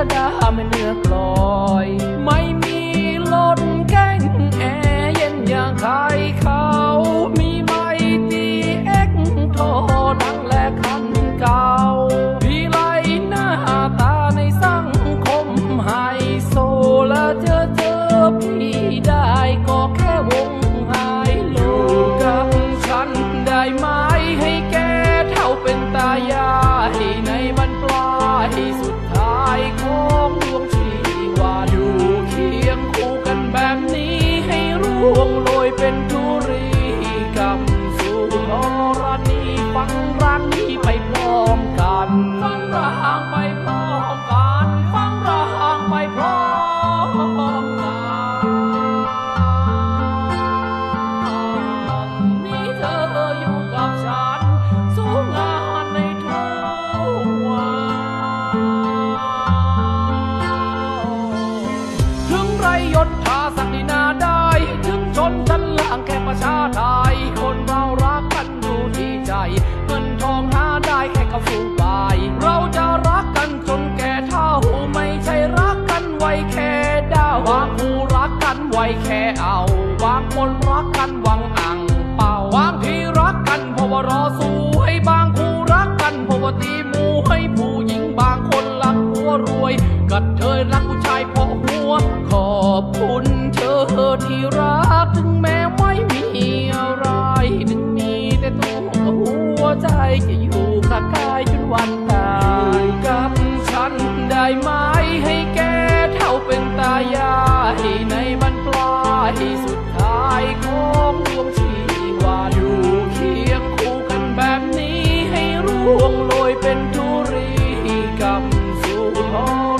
ชดาม่เลือกลอย ไม่ ลางแค่ประชาไทยคนเรารักกันอยู่ที่ใจเงินทองหาได้แค่กับฟูไปเราจะรักกันจนแก่เท่าไม่ใช่รักกันไว้แค่ดาวบางคู่รักกันไว้แค่เอาบางคนรักกันหวังอังเป่าบางทีรักกันเพราะว่ารอสู้ ได้ไหมให้แกเท่าเป็นตายายในบรรปลายสุดท้ายของดวงชีวาอยู่เคียงคู่กันแบบนี้ให้ร่วงโรยเป็นธุรีกรรมสู่ธ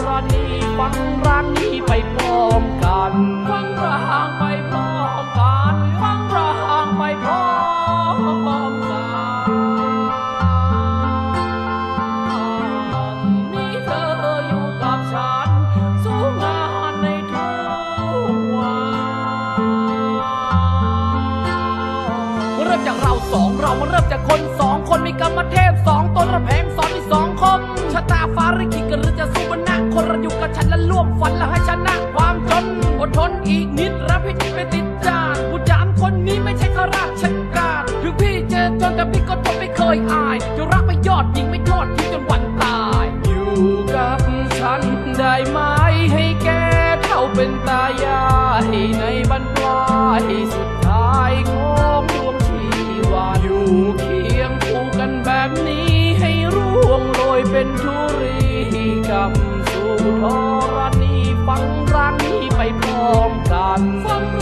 รณีฟังรักนี้ไปพร้อมกันฟังร่างไปพร้อมกันฟังร่างไปพร้อม ริ่มจากเราสองเรามาเริ่มจากคนสองคนมีกรรมเทพสองตนระแพงสอนมีสองคมชะตาฟ้าริกิกหรือจะสู้บนหน้าคนเราอยู่กับฉันและร่วมฝันและให้ชนะความจนอดทนอีกนิดรับพิจิตไปติดจานผู้จานคนนี้ไม่ใช่ข้าราชการถึงพี่เจอจนแต่พี่ก็ทนไม่เคยอายจะรักไปยอดยิง ธรณีฟังรักนี้ไปพร้อมกันฟัง